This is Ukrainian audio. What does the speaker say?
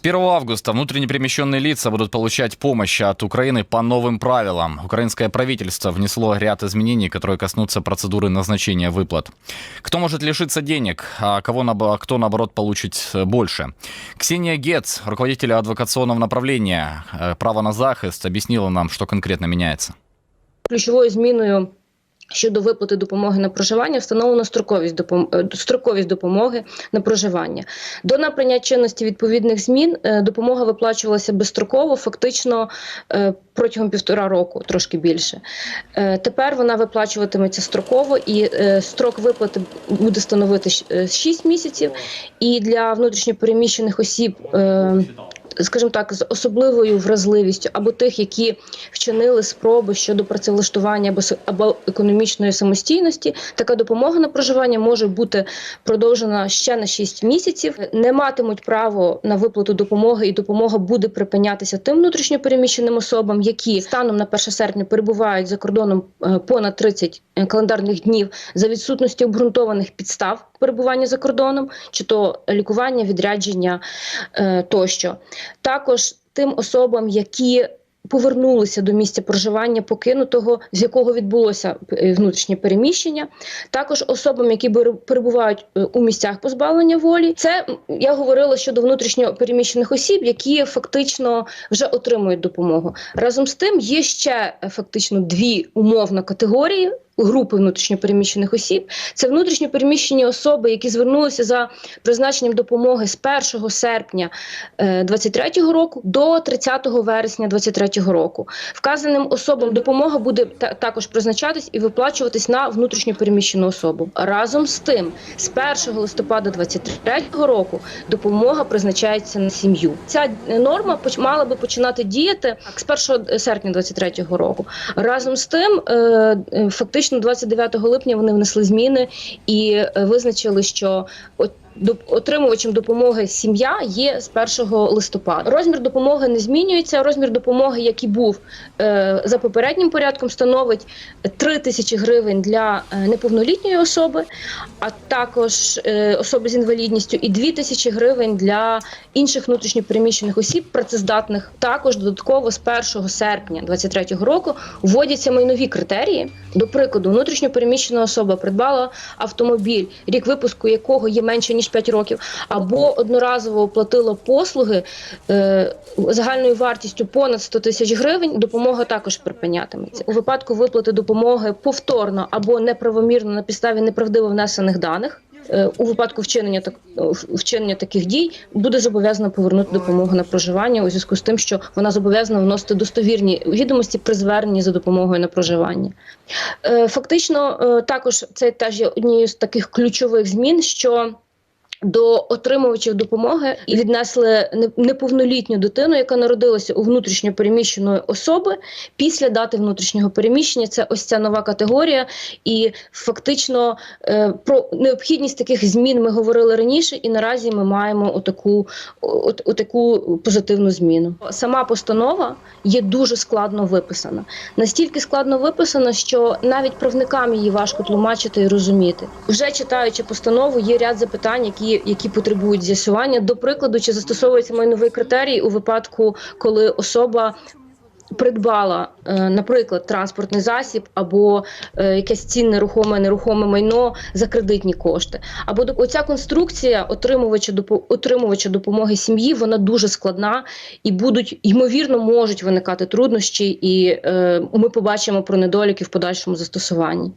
С 1 августа внутренне перемещенные лица будут получать помощь от Украины по новым правилам. Украинское правительство внесло ряд изменений, которые коснутся процедуры назначения выплат. Кто может лишиться денег, а кого, кто наоборот, получит э, больше? Ксения Гец, руководитель адвокационного направления э, «Право на захист», объяснила нам, что конкретно меняется. Ключовою зміною щодо виплати допомоги на проживання встановлено строковість допом... е, строковість допомоги на проживання. До набрання чинності відповідних змін е, допомога виплачувалася безстроково, фактично е, протягом півтора року, трошки більше. Тепер вона виплачуватиметься строково, і строк виплати буде становити 6 місяців. І для внутрішньопереміщених осіб. Е, Скажімо так, з особливою вразливістю або тих, які вчинили спроби щодо працевлаштування або, або економічної самостійності, така допомога на проживання може бути продовжена ще на 6 місяців. Не матимуть право на виплату допомоги, і допомога буде припинятися тим внутрішньопереміщеним особам, які станом на 1 серпня перебувають за кордоном е, понад 30 календарних днів за відсутності обґрунтованих підстав перебування за кордоном, чи то лікування, відрядження е, тощо. Також тим особам, які повернулися до місця проживання покинутого, з якого відбулося е, внутрішнє переміщення, також особам, які перебувають е, у місцях позбавлення волі. Це я говорила щодо внутрішньо переміщених осіб, які фактично вже отримують допомогу. Разом з тим є ще е, фактично дві умовно категорії. Групи внутрішньопереміщених осіб це внутрішньопереміщені особи, які звернулися за призначенням допомоги з 1 серпня 2023 року до 30 вересня 2023 року. Вказаним особам допомога буде та- також призначатись і виплачуватись на внутрішньопереміщену особу. Разом з тим, з 1 листопада 2023 року допомога призначається на сім'ю. Ця е, норма мала би починати діяти з 1 серпня 2023 року. Разом з тим, е, е, фактично 29 липня вони внесли зміни і е, визначили, що от отримувачем допомоги сім'я є з 1 листопада. Розмір допомоги не змінюється. Розмір допомоги, який був е, за попереднім порядком, становить 3 тисячі гривень для е, неповнолітньої особи, а також е, особи з інвалідністю, і 2 тисячі гривень для інших внутрішньопереміщених осіб, працездатних. Також додатково з 1 серпня 2023 року вводяться майнові критерії. До прикладу, внутрішньопереміщена особа придбала автомобіль, рік випуску якого є менше ніж 5 років, або одноразово оплатила послуги е, загальною вартістю понад 100 тисяч гривень. Допомога також припинятиметься у випадку виплати допомоги повторно або неправомірно на підставі неправдиво внесених даних. е, У випадку вчинення так вчинення таких дій буде зобов'язана повернути допомогу на проживання у зв'язку з тим, що вона зобов'язана вносити достовірні відомості при зверненні за допомогою на проживання. Е, Фактично, е, також це теж є однією з таких ключових змін, що до отримувачів допомоги і віднесли неповнолітню дитину, яка народилася у внутрішньо переміщеної особи після дати внутрішнього переміщення. Це ось ця нова категорія, і фактично е, про необхідність таких змін ми говорили раніше, і наразі ми маємо отаку, от, отаку позитивну зміну. Сама постанова є дуже складно виписана. Настільки складно виписана, що навіть правникам її важко тлумачити і розуміти. Вже читаючи постанову, є ряд запитань, які, які потребують з'ясування. До прикладу, чи застосовується майновий критерій у випадку, коли особа. Придбала, е, наприклад, транспортний засіб або е, якесь цінне рухоме нерухоме майно за кредитні кошти. Або оця конструкція отримувача отримувача допомоги сім'ї вона дуже складна і будуть ймовірно можуть виникати труднощі, і е, ми побачимо про недоліки в подальшому застосуванні.